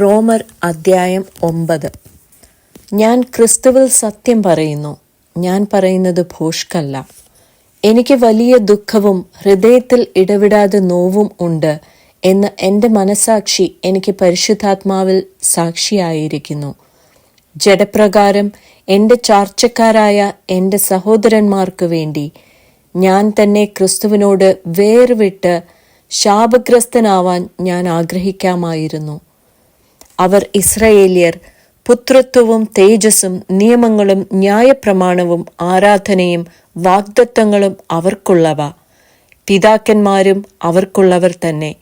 റോമർ അദ്ധ്യായം ഒമ്പത്. ഞാൻ ക്രിസ്തുവിൽ സത്യം പറയുന്നു. ഞാൻ പറയുന്നത് ഭൂഷ്കല്ല. എനിക്ക് വലിയ ദുഃഖവും ഹൃദയത്തിൽ ഇടവിടാതെ നോവും ഉണ്ട് എന്ന് എന്റെ മനസാക്ഷി എനിക്ക് പരിശുദ്ധാത്മാവിൽ സാക്ഷിയായിരിക്കുന്നു. ജഡപ്രകാരം എന്റെ ചാർച്ചക്കാരായ എന്റെ സഹോദരന്മാർക്ക് വേണ്ടി ഞാൻ തന്നെ ക്രിസ്തുവിനോട് വേർവിട്ട് ശാപഗ്രസ്തനാവാൻ ഞാൻ ആഗ്രഹിക്കാമായിരുന്നു. അവർ ഇസ്രയേലിയർ പുത്രത്വവും തേജസ്സും നിയമങ്ങളും ന്യായപ്രമാണവും ആരാധനയും വാഗ്ദത്തങ്ങളും അവർക്കുള്ളവ. പിതാക്കന്മാരും അവർക്കുള്ളവർ തന്നെ.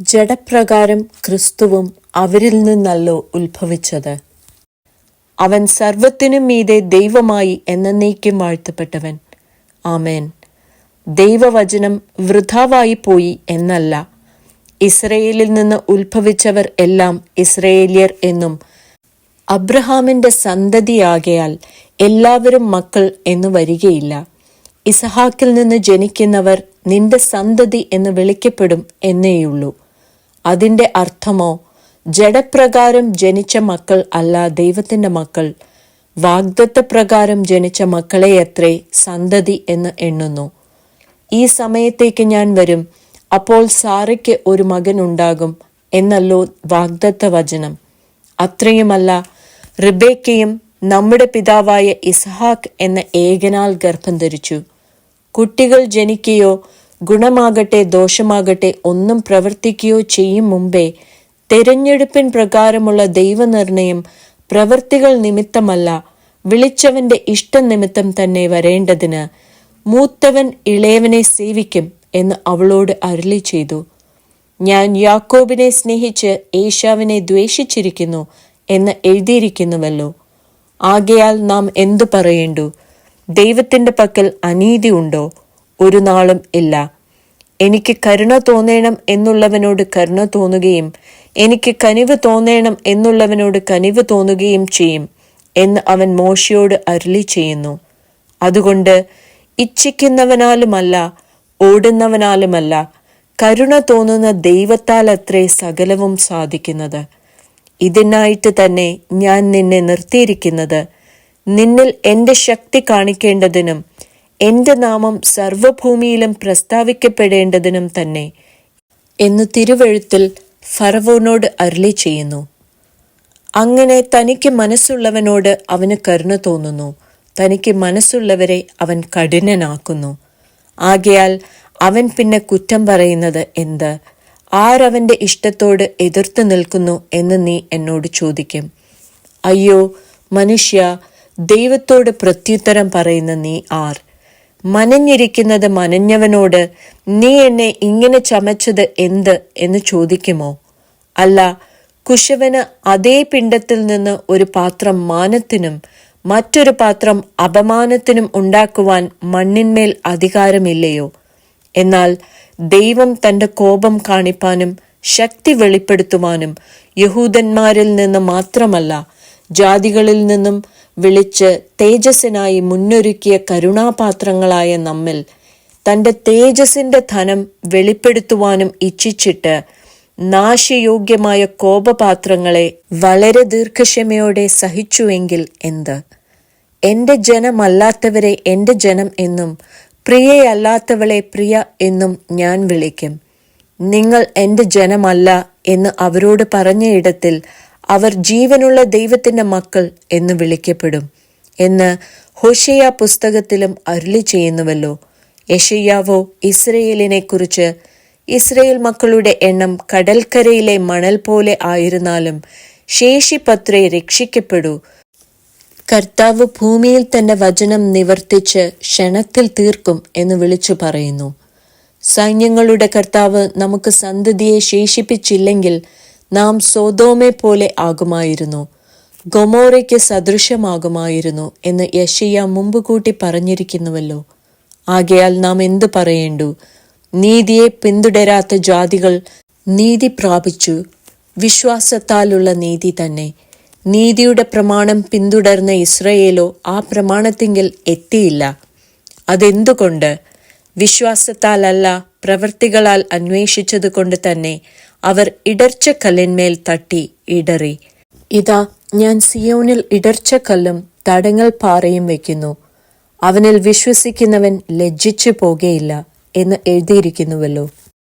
ജഡപ്രകാരം ക്രിസ്തുവും അവരിൽ നിന്നല്ലോ ഉത്ഭവിച്ചത്. അവൻ സർവത്തിനും മീതെ ദൈവമായി എന്നേക്കും വാഴ്ത്തപ്പെട്ടവൻ. ആമേൻ. ദൈവവചനം വൃഥാവായി പോയി എന്നല്ല. ഇസ്രയേലിൽ നിന്ന് ഉത്ഭവിച്ചവർ എല്ലാം ഇസ്രയേലിയർ എന്നും. അബ്രഹാമിന്റെ സന്തതിയാകയാൽ എല്ലാവരും മക്കൾ എന്ന് വരികയില്ല. ഇസഹാക്കിൽ നിന്ന് ജനിക്കുന്നവർ നിന്റെ സന്തതി എന്ന് വിളിക്കപ്പെടും എന്നേയുള്ളൂ. അതിന്റെ അർത്ഥമോ ജഡപ്രകാരം ജനിച്ച മക്കൾ അല്ല ദൈവത്തിന്റെ മക്കൾ. വാഗ്ദത്തപ്രകാരം ജനിച്ച മക്കളെയത്രേ സന്തതി എന്ന് എണ്ണുന്നു. ഈ സമയത്തേക്ക് ഞാൻ വരും. അപ്പോൾ സാറയ്ക്ക് ഒരു മകൻ ഉണ്ടാകും എന്നല്ലോ വാഗ്ദത്ത വചനം. അത്രയുമല്ല റിബേക്കയും നമ്മുടെ പിതാവായ ഇസ്ഹാഖ് എന്ന ഏകനാൽ ഗർഭം ധരിച്ചു. കുട്ടികൾ ജനിക്കുകയോ ഗുണമാകട്ടെ ദോഷമാകട്ടെ ഒന്നും പ്രവർത്തിക്കുകയോ ചെയ്യും മുമ്പേ തെരഞ്ഞെടുപ്പിൻ പ്രകാരമുള്ള ദൈവനിർണയം പ്രവർത്തികൾ നിമിത്തമല്ല വിളിച്ചവന്റെ ഇഷ്ടനിമിത്തം തന്നെ വരേണ്ടതിന്. മൂത്തവൻ ഇളയവനെ സേവിക്കും. എന്ന് അവളോട് അരുളി ചെയ്തു. ഞാൻ യാക്കോബിനെ സ്നേഹിച്ച് ഏഷ്യാവിനെ ദ്വേഷിച്ചിരിക്കുന്നു എന്ന് എഴുതിയിരിക്കുന്നുവല്ലോ. ആകയാൽ നാം എന്തു പറയേണ്ടു? ദൈവത്തിന്റെ പക്കൽ അനീതി ഉണ്ടോ? ഒരു നാളും ഇല്ല. എനിക്ക് കരുണ തോന്നേണം എന്നുള്ളവനോട് കരുണ തോന്നുകയും എനിക്ക് കനിവ് തോന്നേണം എന്നുള്ളവനോട് കനിവ് തോന്നുകയും ചെയ്യും എന്ന് അവൻ മോശയോട് അരുളി ചെയ്യുന്നു. അതുകൊണ്ട് ഇച്ഛിക്കുന്നവനാലുമല്ല ഓടുന്നവനാലുമല്ല കരുണ തോന്നുന്ന ദൈവത്താൽ അത്രേ സകലവും സാധിക്കുന്നത്. ഇതിനായിട്ട് തന്നെ ഞാൻ നിന്നെ നിർത്തിയിരിക്കുന്നത്. നിന്നിൽ എന്റെ ശക്തി കാണിക്കേണ്ടതിനും എന്റെ നാമം സർവഭൂമിയിലും പ്രസ്താവിക്കപ്പെടേണ്ടതിനും തന്നെ എന്ന് തിരുവഴുത്തിൽ ഫറവോനോട് അരുളി ചെയ്യുന്നു. അങ്ങനെ തനിക്ക് മനസ്സുള്ളവനോട് അവന് കരുണ തോന്നുന്നു. തനിക്ക് മനസ്സുള്ളവരെ അവൻ കഠിനനാക്കുന്നു. ആകയാൽ അവൻ പിന്നെ കുറ്റം പറയുന്നത് എന്ത്? ആരവന്റെ ഇഷ്ടത്തോട് എതിർത്ത് നിൽക്കുന്നു എന്ന് നീ എന്നോട് ചോദിക്കും. അയ്യോ മനുഷ്യ ദൈവത്തോട് പ്രത്യുത്തരം പറയുന്ന നീ ആർ? മനഞ്ഞിരിക്കുന്നത് മനഞ്ഞവനോട് നീ എന്നെ ഇങ്ങനെ ചമച്ചത് എന്ത് എന്ന് ചോദിക്കുമോ? അല്ല കുശവന് അതേ പിണ്ടത്തിൽ നിന്ന് ഒരു പാത്രം മാനത്തിനും മറ്റൊരു പാത്രം അപമാനത്തിനും ഉണ്ടാക്കുവാൻ മണ്ണിന്മേൽ അധികാരമില്ലയോ? എന്നാൽ ദൈവം തന്റെ കോപം കാണിപ്പാനും ശക്തി വെളിപ്പെടുത്തുവാനും യഹൂദന്മാരിൽ നിന്ന് മാത്രമല്ല ജാതികളിൽ നിന്നും വിളിച്ച് തേജസ്സിനായി മുന്നൊരുക്കിയ കരുണാപാത്രങ്ങളായ നമ്മിൽ തന്റെ തേജസ്സിന്റെ ധനം വെളിപ്പെടുത്തുവാനും ഇച്ഛിച്ചിട്ട് നാശയോഗ്യമായ കോപപാത്രങ്ങളെ വളരെ ദീർഘക്ഷമയോടെ സഹിച്ചുവെങ്കിൽ എന്ത്? എന്റെ ജനമല്ലാത്തവരെ എന്റെ ജനം എന്നും പ്രിയയല്ലാത്തവളെ പ്രിയ എന്നും ഞാൻ വിളിക്കും. നിങ്ങൾ എന്റെ ജനമല്ല എന്ന് അവരോട് പറഞ്ഞ ഇടത്തിൽ അവർ ജീവനുള്ള ദൈവത്തിന്റെ മക്കൾ എന്ന് വിളിക്കപ്പെടും എന്ന് ഹോഷയ പുസ്തകത്തിലും അരുളി ചെയ്യുന്നുവല്ലോ. യഷയ്യാവോ ഇസ്രയേലിനെ കുറിച്ച് ഇസ്രയേൽ മക്കളുടെ എണ്ണം കടൽക്കരയിലെ മണൽ പോലെ ആയിരുന്നാലും ശേഷിപ്പത്രേ രക്ഷിക്കപ്പെടൂ. കർത്താവ് ഭൂമിയിൽ തന്റെ വചനം നിവർത്തിച്ച് ക്ഷണത്തിൽ തീർക്കും എന്ന് വിളിച്ചു പറയുന്നു. സൈന്യങ്ങളുടെ കർത്താവ് നമുക്ക് സന്തതിയെ ശേഷിപ്പിച്ചില്ലെങ്കിൽ നാം സോതോമെ പോലെ ആകുമായിരുന്നു ഗൊമോറയ്ക്ക് സദൃശമാകുമായിരുന്നു എന്ന് യശയ്യ മുമ്പ് കൂട്ടി പറഞ്ഞിരിക്കുന്നുവല്ലോ. ആകയാൽ നാം എന്തു പറയേണ്ടു? നീതിയെ പിന്തുടരാത്ത ജാതികൾ നീതി പ്രാപിച്ചു. വിശ്വാസത്താലുള്ള നീതി തന്നെ. നീതിയുടെ പ്രമാണം പിന്തുടർന്ന ഇസ്രയേലോ ആ പ്രമാണത്തിങ്കിൽ എത്തിയില്ല. അതെന്തുകൊണ്ട്? വിശ്വാസത്താലല്ല പ്രവൃത്തികളാൽ അന്വേഷിച്ചതുകൊണ്ട് തന്നെ അവർ ഇടർച്ചക്കല്ലിന്മേൽ തട്ടി ഇടറി. ഇതാ ഞാൻ സിയോനിൽ ഇടർച്ചക്കല്ലും തടങ്ങൽ പാറയും വയ്ക്കുന്നു അവനിൽ വിശ്വസിക്കുന്നവൻ ലജ്ജിച്ചു പോകയില്ല. എന്ന് എഴുതിയിരിക്കുന്നുവല്ലോ.